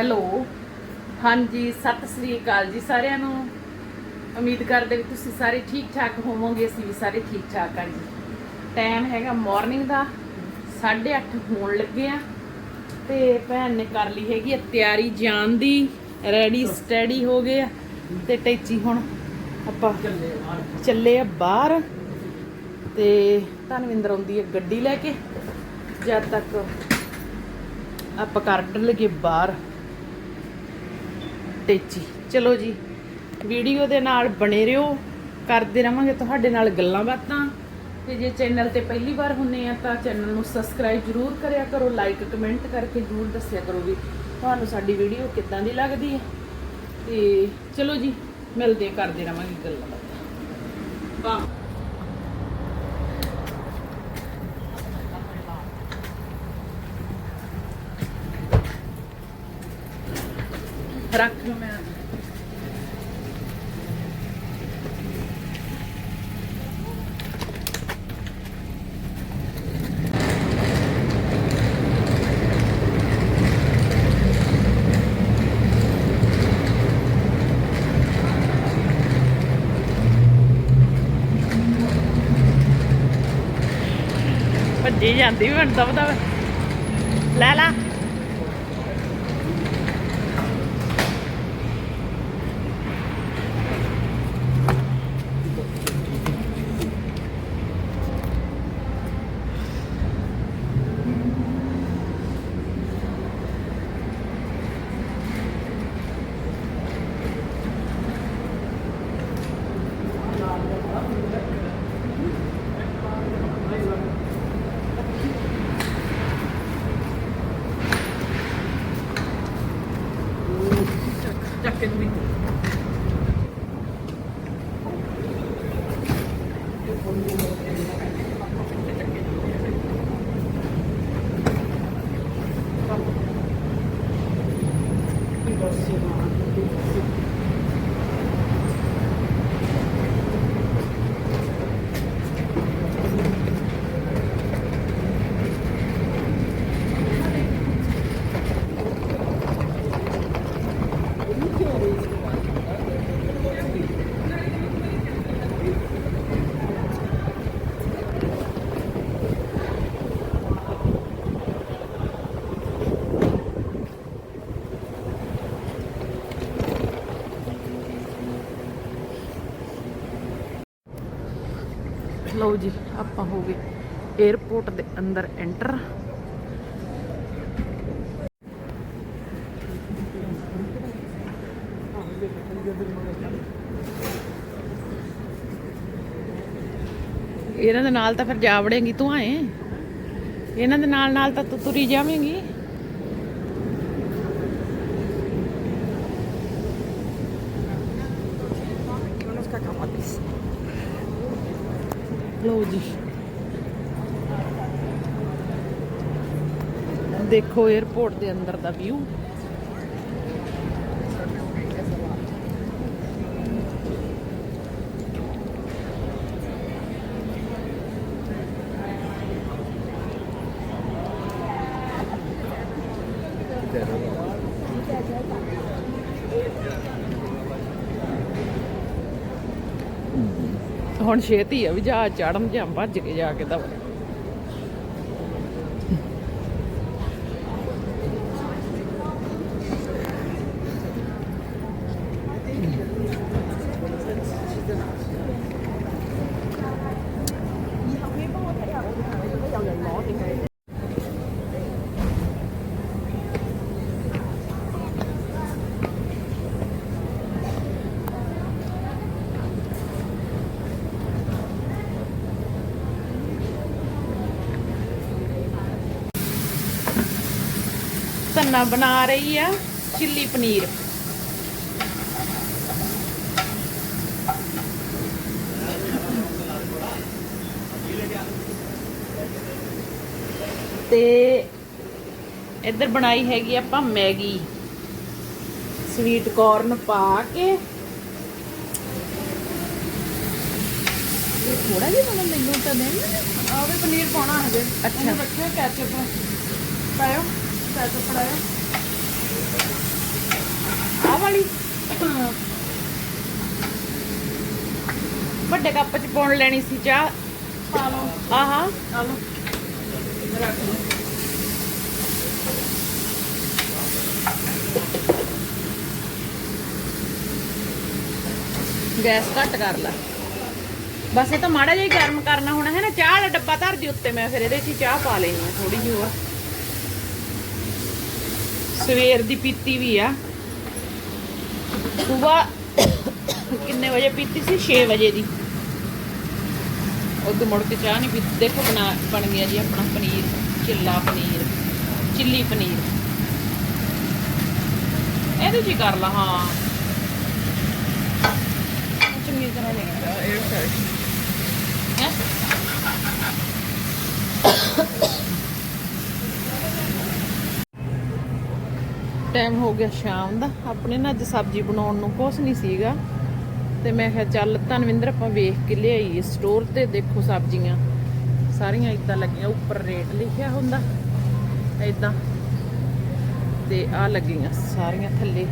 Hello. ਹਾਂਜੀ, ਸਤਿ ਸ੍ਰੀ ਅਕਾਲ ਜੀ ਸਾਰਿਆਂ ਨੂੰ। ਉਮੀਦ ਕਰਦੇ ਵੀ ਤੁਸੀਂ ਸਾਰੇ ਠੀਕ ਠਾਕ ਹੋਵੋਗੇ, ਅਸੀਂ ਵੀ ਸਾਰੇ ਠੀਕ ਠਾਕ ਆ ਜੀ। ਟਾਈਮ ਹੈਗਾ ਮਾਰਨਿੰਗ ਦਾ 8:30 ਹੋਣ ਲੱਗੇ ਆ। ਤੇ ਭੈਣ ਨੇ ਕਰ ਲਈ ਹੈਗੀ ਆ ਤਿਆਰੀ, ਜਾਣ ਦੀ ਰੈਡੀ ਸਟੈਡੀ ਹੋ ਗਏ ਆ। ਤੇ ਟੈਚੀ ਹੁਣ ਆਪਾਂ ਚੱਲੇ ਆ ਬਾਹਰ। ਤੇ ਧਨਵਿੰਦਰ ਆਉਂਦੀ ਹੈ ਗੱਡੀ ਲੈ ਕੇ। ਜਦ ਤੱਕ ਆਪਾਂ ਕਰ ਲਈਏ ਬਾਹਰ। ਟੇਚੀ ਚਲੋ ਜੀ ਵੀਡੀਓ ਦੇ ਨਾਲ ਬਣੇ ਰਹੋ। ਕਰਦੇ ਰਵਾਂਗੇ ਤੁਹਾਡੇ ਨਾਲ ਗੱਲਾਂ ਬਾਤਾਂ। ਤੇ ਜੇ ਚੈਨਲ ਤੇ ਪਹਿਲੀ ਵਾਰ ਹੁੰਨੇ ਆ ਤਾਂ ਚੈਨਲ ਨੂੰ ਸਬਸਕ੍ਰਾਈਬ ਜਰੂਰ ਕਰਿਆ ਕਰੋ ਲਾਈਕ ਕਮੈਂਟ ਕਰਕੇ ਜਰੂਰ ਦੱਸਿਆ ਕਰੋ ਵੀ ਤੁਹਾਨੂੰ ਸਾਡੀ ਵੀਡੀਓ ਕਿੱਦਾਂ ਦੀ ਲੱਗਦੀ ਹੈ ਤੇ ਚਲੋ ਜੀ ਮਿਲਦੇ ਆ, ਕਰਦੇ ਰਵਾਂਗੇ ਗੱਲਾਂ ਬਾਤਾਂ। ਵਾਹ। ਭੱਜੀ ਜਾਂਦੀ ਵੀ ਹੁਣ ਦਬ ਦਬ ਲੈ ਲਾ। ਲਓ ਜੀ, ਆਪਾਂ ਹੋ ਗਏ 에어ਪੋਰਟ ਦੇ ਅੰਦਰ ਐਂਟਰ ਇਹਨਾਂ ਦੇ ਨਾਲ ਤਾਂ ਫਿਰ ਜਾ ਵੜੇਂਗੀ, ਤੂੰ ਆਏ? ਇਹਨਾਂ ਦੇ ਨਾਲ ਨਾਲ ਤਾਂ ਤੂੰ ਤੁਰੀ ਜਾਵੇਂਗੀ। ਲਓ ਜੀ। ਦੇਖੋ 에어ਪੋਰਟ ਦੇ ਅੰਦਰ ਦਾ ਵਿਊ ਹੁਣ ਛੇਤੀ ਆ ਵੀ ਜਹਾਜ਼ ਚੜਨ ਜਾਂ ਭੱਜ ਕੇ ਜਾ ਕੇ ਦਵਾ। ਧੰਨਾ ਬਣਾ ਰਹੀ ਆ ਚਿੱਲੀ ਪਨੀਰ। ਤੇ ਇੱਧਰ ਬਣਾਈ ਹੈਗੀ ਆਪਾਂ ਮੈਗੀ। ਸਵੀਟ ਕਾਰਨ ਪਾ ਕੇ। ਥੋੜਾ ਜਿਹਾ ਮਤਲਬ ਮੈਨੂੰ ਤਾਂ ਨਹੀਂ ਆਵੇ ਪਨੀਰ ਪਾਉਣਾ ਹਜੇ। ਅੱਛਾ। ਰੱਖਿਆ ਕੈਚਅਪ ਪਾਇਓ। ਕੈਚਅਪ ਪੜਾਇਓ ਵਾਲੀ ਵੱਡੇ ਕੱਪ ਚ ਪਾਉਣ ਲੈਣੀ ਸੀ ਚਾਹ। ਪਾ ਲਓ ਆਹਾ। ਆ ਲਓ ਰੱਖ ਲਓ ਗੈਸ ਘੱਟ ਕਰ ਲਾ। ਬਸ ਇਹ ਤਾਂ ਮਾੜਾ ਜਿਹਾ ਗਰਮ ਕਰਨਾ ਹੋਣਾ ਹੈ ਨਾ, ਚਾਹ ਵਾਲਾ ਡੱਬਾ ਧਰ ਦੀ ਉੱਤੇ, ਮੈਂ ਫਿਰ ਇਹਦੇ 'ਚ ਚਾਹ ਪਾ ਲੈਣੀ ਆ ਥੋੜੀ ਜਿਹੀ ਹੋਰ। ਸਵੇਰ ਦੀ ਪੀਤੀ ਵੀ ਆ। ਸਵੇਰ ਕਿੰਨੇ ਵਜੇ ਪੀਤੀ ਸੀ? 6 ਵਜੇ ਦੀ। ਉਦੋਂ ਮੁੜ ਕੇ ਚਾਹ ਨਹੀਂ ਪੀਤੀ। ਦੇਖੋ ਬਣਾ ਬਣ ਗਿਆ ਜੀ ਆਪਣਾ ਪਨੀਰ ਚਿੱਲਾ ਪਨੀਰ ਚਿੱਲੀ ਪਨੀਰ। ਇਹਦੇ ਹੀ ਕਰ ਲਾ ਹਾਂ। ਚੰਗੀ ਤਰ੍ਹਾਂ ਲੈ। 에어 ਫਰਾਈ ਹੈ? ਟਾਈਮ ਹੋ ਗਿਆ ਸ਼ਾਮ ਦਾ। ਆਪਣੇ ਨਾ ਅੱਜ ਸਬਜ਼ੀ ਬਣਾਉਣ ਨੂੰ ਕੁਛ ਨਹੀਂ ਸੀਗਾ। ਤੇ ਮੈਂ ਕਿਹਾ ਚੱਲ ਧਨਵਿੰਦਰ ਆਪਾਂ ਵੇਖ ਕੇ ਲਿਆਈਏ ਸਟੋਰ ਤੇ, ਦੇਖੋ ਸਬਜ਼ੀਆਂ। ਸਾਰੀਆਂ ਇਦਾਂ ਲੱਗੀਆਂ, ਉੱਪਰ ਰੇਟ ਲਿਖਿਆ ਹੁੰਦਾ। ਇਦਾਂ ਤੇ ਆ ਲੱਗੀਆਂ ਸਾਰੀਆਂ ਥੱਲੇ।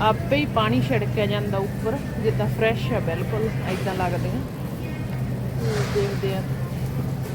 ਆਪੇ ਹੀ ਪਾਣੀ ਛਿੜਕਿਆ ਜਾਂਦਾ ਉੱਪਰ, ਜਿੱਦਾਂ ਫਰੈਸ਼ ਆ ਬਿਲਕੁਲ ਇਦਾਂ ਲੱਗਦੀਆਂ। ਤੇ ਦੇਖਦੇ ਆ।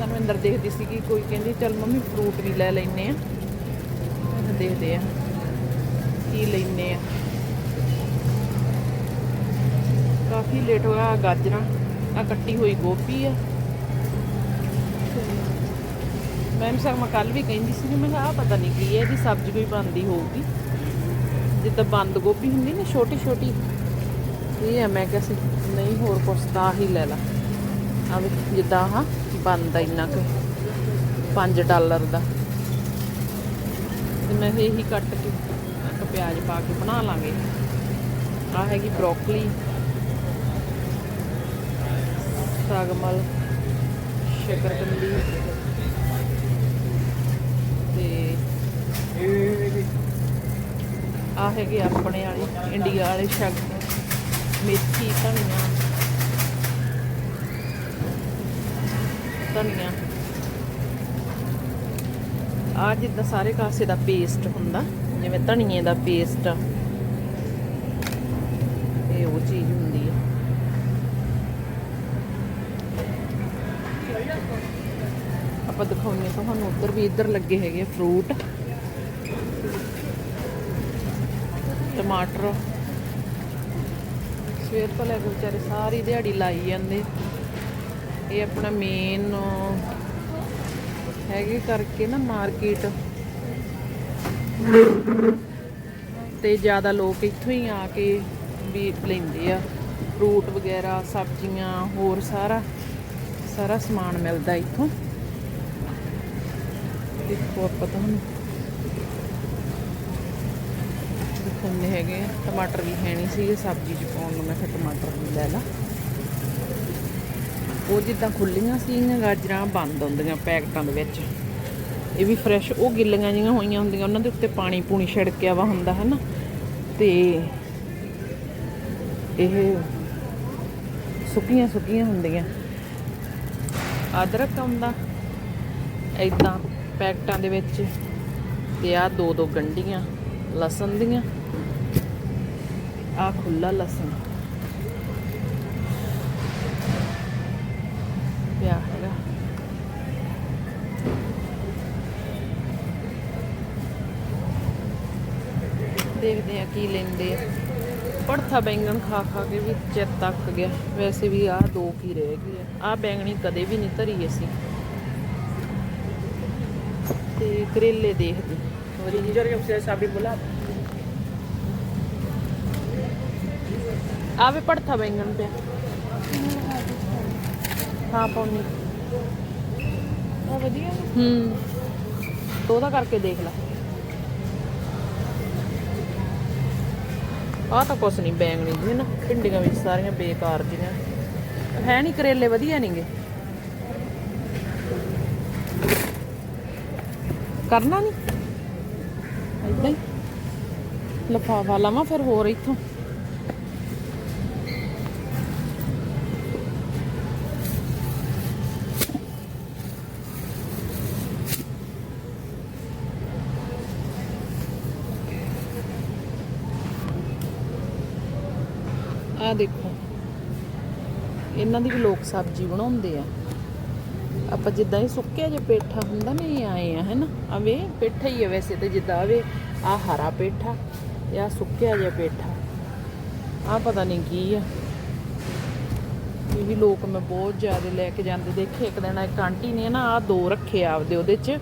ਧਨਵਿੰਦਰ ਦੇਖਦੀ ਸੀ ਕਿ ਕੋਈ ਕਹਿੰਦੀ ਚੱਲ ਮੰਮੀ ਫਰੂਟ ਵੀ ਲੈ ਲੈਨੇ ਆ। ਦੇਖਦੇ ਆ। ਕੀ ਲੈਨੇ ਆ। ਕਾਫੀ ਲੇਟ ਹੋਇਆ ਗਾਜਰਾਂ ਆ ਕੱਟੀ ਹੋਈ ਗੋਭੀ ਆ। ਮੈਂ ਸਰ ਕੱਲ ਵੀ ਕਹਿੰਦੀ ਸੀ ਮੈਂ ਆ ਪਤਾ ਨਹੀਂ ਕੀ ਹੈ, ਇਹਦੀ ਸਬਜ਼ੀ ਕੋਈ ਬਣਦੀ ਹੋਊਗੀ। ਜਿੱਦਾਂ ਬੰਦ ਗੋਭੀ ਹੁੰਦੀ ਨਾ ਛੋਟੀ ਛੋਟੀ ਇਹ ਹੈ ਮੈਂ ਕਿਹਾ ਸੀ, ਨਹੀਂ, ਹੋਰ ਕੁਛ ਤਾਂ ਹੀ ਲੈ ਲਾ। ਆ ਵੀ ਜਿੱਦਾਂ ਆਹ ਬੰਦ ਆ ਇੰਨਾ ਕੁ 5 ਡਾਲਰ ਦਾ। ਤੇ ਮੈਂ ਇਹੀ ਕੱਟ ਕੇ ਪਿਆਜ਼ ਪਾ ਕੇ ਬਣਾ ਲਾਂਗੇ। ਆ ਹੈਗੀ ਬਰੋਕਲੀ। ਸਾਗਮਲ, ਸ਼ਕਰਕੰਦੀ। ਤੇ ਆ ਹੈਗੇ ਆਪਣੇ ਵਾਲੇ, ਇੰਡੀਆ ਵਾਲੇ ਸ਼ਗ ਮੇਥੀ, ਧਨੀਆ। ਧਨੀਆ। ਆ ਜਿੱਦਾਂ ਸਾਰੇ ਕਾਸੇ ਦਾ ਪੇਸਟ ਹੁੰਦਾ। ਜਿਵੇਂ ਧਨੀਏ ਦਾ ਪੇਸਟ ਆ। ਇਹ ਉਹ ਚੀਜ਼ ਹੁੰਦੀ ਆ। ਆਪਾਂ ਦਿਖਾਉਂਦੇ ਹਾਂ ਤੁਹਾਨੂੰ, ਉੱਧਰ ਵੀ ਇੱਧਰ ਲੱਗੇ ਹੈਗੇ ਫਰੂਟ ਟਮਾਟਰ। ਸਵੇਰ ਤੋਂ ਲੈ ਕੇ ਵਿਚਾਰੇ ਸਾਰੀ ਦਿਹਾੜੀ ਲਾਈ ਜਾਂਦੇ। ਇਹ ਆਪਣਾ ਮੇਨ ਹੈਗੇ ਕਰਕੇ ਨਾ ਮਾਰਕੀਟ ਤੇ ਜ਼ਿਆਦਾ ਲੋਕ ਇੱਥੋਂ ਹੀ ਆ ਕੇ ਵੀ ਲੈਂਦੇ ਆ। ਫਰੂਟ ਵਗੈਰਾ, ਸਬਜ਼ੀਆਂ, ਹੋਰ ਸਾਰਾ ਸਾਰਾ ਸਮਾਨ ਮਿਲਦਾ ਇੱਥੋਂ। ਦੇਖੋ ਆਪਾਂ ਤੁਹਾਨੂੰ। ਦਿਖਾਉਂਦੇ ਹੈਗੇ ਆ। ਟਮਾਟਰ ਵੀ ਹੈ ਨਹੀਂ ਸੀਗੇ, ਸਬਜ਼ੀ 'ਚ ਪਾਉਣ ਨੂੰ ਮੈਂ ਫਿਰ ਟਮਾਟਰ ਵੀ ਲੈ ਲਾ। ਉਹ ਜਿੱਦਾਂ ਖੁੱਲੀਆਂ ਸੀਗੀਆਂ, ਗਾਜਰਾਂ ਬੰਦ ਹੁੰਦੀਆਂ ਪੈਕਟਾਂ ਦੇ ਵਿੱਚ। ਇਹ ਵੀ ਫਰੈਸ਼ ਉਹ ਗਿੱਲੀਆਂ ਜਿਹੀਆਂ ਹੋਈਆਂ ਹੁੰਦੀਆਂ, ਉਹਨਾਂ ਦੇ ਉੱਤੇ ਪਾਣੀ ਪੂਣੀ ਛਿੜਕਿਆ ਵਾ ਹੁੰਦਾ ਹੈ ਨਾ ਤੇ ਇਹ ਸੁੱਕੀਆਂ ਸੁੱਕੀਆਂ ਹੁੰਦੀਆਂ। ਅਦਰਕ ਆਉਂਦਾ ਇਦਾਂ ਪੈਕਟਾਂ ਦੇ ਵਿੱਚ, ਤੇ ਆ ਦੋ ਦੋ ਗੰਢੀਆਂ, ਲਸਣ ਦੀਆਂ। ਆ ਖੁੱਲਾ ਲਸਣ। ਦੇਖਦੇ ਆ ਕੀ ਲੈਂਦੇ ਆ ਪੜਥਾ ਬੈਂਗਣ ਖਾ ਖਾ ਕੇ ਵੀ ਚਿੱਤ ਤੱਕ ਗਿਆ ਵੈਸੇ ਵੀ ਆ ਦੋ ਕੀ ਰਹਿ ਗਏ ਆ ਆ ਬੈਂਗਣੀ ਕਦੇ ਵੀ ਨਹੀਂ ਧਰੀ ਅਸੀਂ ਤੇ ਕਰੇਲੇ ਦੇਖਦੇ जिंजर के से साबी बोला ਆ ਵੀ ਪੜਥਾ ਬੈਂਗਣ ਪਿਆ ਹਾਂ ਪਾਉਣੀ ਆ ਵਧੀਆ ਹੂੰ ਤੋ ਉਹਦਾ ਕਰਕੇ ਦੇਖ ਲੈ ਆਹ ਤਾਂ ਕੁਛ ਨਹੀਂ ਬੈਂਗਣੀ ਦੀ ਨਾ, ਭਿੰਡੀਆਂ ਵਿੱਚ ਸਾਰੀਆਂ ਬੇਕਾਰ ਜੀਆਂ ਹੈ ਨਹੀਂ ਕਰੇਲੇ, ਵਧੀਆ ਨਹੀਂਗੇ ਕਰਨਾ ਨਹੀਂ ਏਦਾਂ ਹੀ। ਲਫਾਫਾ ਲਾਵਾਂ ਫਿਰ ਹੋਰ ਇੱਥੋਂ। ਆ ਦੇਖੋ। ਇਹਨਾਂ ਦੀ ਵੀ ਲੋਕ ਸਬਜ਼ੀ ਬਣਾਉਂਦੇ ਆ। ਆਪਾਂ ਜਿੱਦਾਂ ਇਹ ਸੁੱਕਿਆ ਜੇ ਪੇਠਾ ਹੁੰਦਾ ਨਾ, ਇਹ ਆਏ ਆ, ਹੈਨਾ? ਆਵੇ ਪੇਠਾ ਹੀ ਆ ਵੈਸੇ ਤੇ ਜਿੱਦਾਂ ਆਵੇ ਆ ਹਰਾ ਪੇਠਾ ਜਾਂ ਸੁੱਕਿਆ ਜਿਹਾ ਪੇਠਾ। ਆ ਪਤਾ ਨਹੀਂ ਕੀ ਆ। ਇਹ ਵੀ ਲੋਕ ਮੈਂ ਬਹੁਤ ਜ਼ਿਆਦਾ ਲੈ ਕੇ ਜਾਂਦੇ ਦੇਖੇ। ਇੱਕ ਦਿਨ ਇੱਕ ਆਂਟੀ ਨੇ ਨਾ ਆ ਦੋ ਰੱਖੇ ਆਪਦੇ ਉਹਦੇ 'ਚ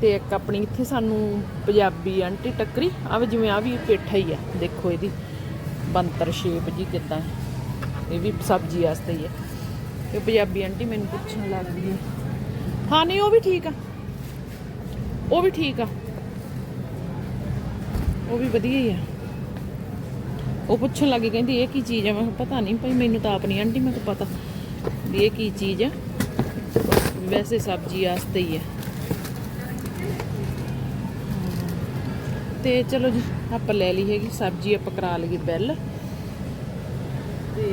ਤੇ ਇੱਕ ਆਪਣੀ ਇੱਥੇ ਸਾਨੂੰ ਪੰਜਾਬੀ ਆਂਟੀ ਟੱਕਰੀ। ਆ ਜਿਵੇਂ ਆ ਵੀ ਪੇਠਾ ਹੀ ਆ। ਦੇਖੋ ਇਹਦੀ। ਬੰਤਰ ਸ਼ੇਪ ਜੀ ਕਿਦਾਂ ਇਹ ਵੀ ਸਬਜ਼ੀ ਵਾਸਤੇ ਹੀ ਹੈ। ਤੇ ਪੰਜਾਬੀ ਆਂਟੀ ਮੈਨੂੰ ਪੁੱਛਣ ਲੱਗਦੀ ਹੈ। ਹਾਂ, ਨਹੀਂ, ਉਹ ਵੀ ਠੀਕ ਆ। ਉਹ ਵੀ ਠੀਕ ਆ। ਉਹ ਵੀ ਵਧੀਆ ਹੀ ਆ। ਉਹ ਪੁੱਛਣ ਲੱਗੀ ਕਹਿੰਦੀ, ਇਹ ਕੀ ਚੀਜ਼ ਆ? ਮੈਂ ਕਿਹਾ, ਪਤਾ ਨਹੀਂ ਭਾਈ, ਮੈਨੂੰ ਤਾਂ ਆਪ ਨਹੀਂ ਆਂਟੀ ਮੈਨੂੰ ਪਤਾ ਵੀ ਇਹ ਕੀ ਚੀਜ਼ ਆ। ਵੈਸੇ ਸਬਜ਼ੀ ਵਾਸਤੇ ਹੀ ਹੈ ਤੇ ਚਲੋ ਜੀ, ਆਪਾਂ ਲੈ ਲਈ ਹੈਗੀ ਸਬਜ਼ੀ, ਆਪਾਂ ਕਰਾ ਲਈਏ ਬਿੱਲ। ਤੇ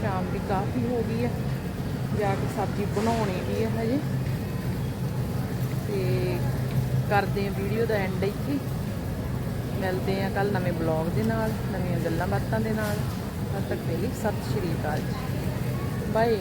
ਸ਼ਾਮ ਦੀ ਕਾਫੀ ਹੋ ਗਈ ਆ, ਜਾ ਕੇ ਸਬਜ਼ੀ ਬਣਾਉਣੀ ਵੀ ਹੈ ਹਜੇ। ਤੇ ਕਰਦੇ ਆ ਵੀਡੀਓ ਦਾ ਐਂਡ ਇੱਥੇ ਮਿਲਦੇ ਆ ਕੱਲ ਨਵੇਂ ਬਲੌਗ ਦੇ ਨਾਲ, ਨਵੀਆਂ ਗੱਲਾਂ ਬਾਤਾਂ ਦੇ ਨਾਲ। ਤਦ ਤੱਕ ਲਈ ਸਤਿ ਸ਼੍ਰੀ ਅਕਾਲ ਜੀ। ਬਾਏ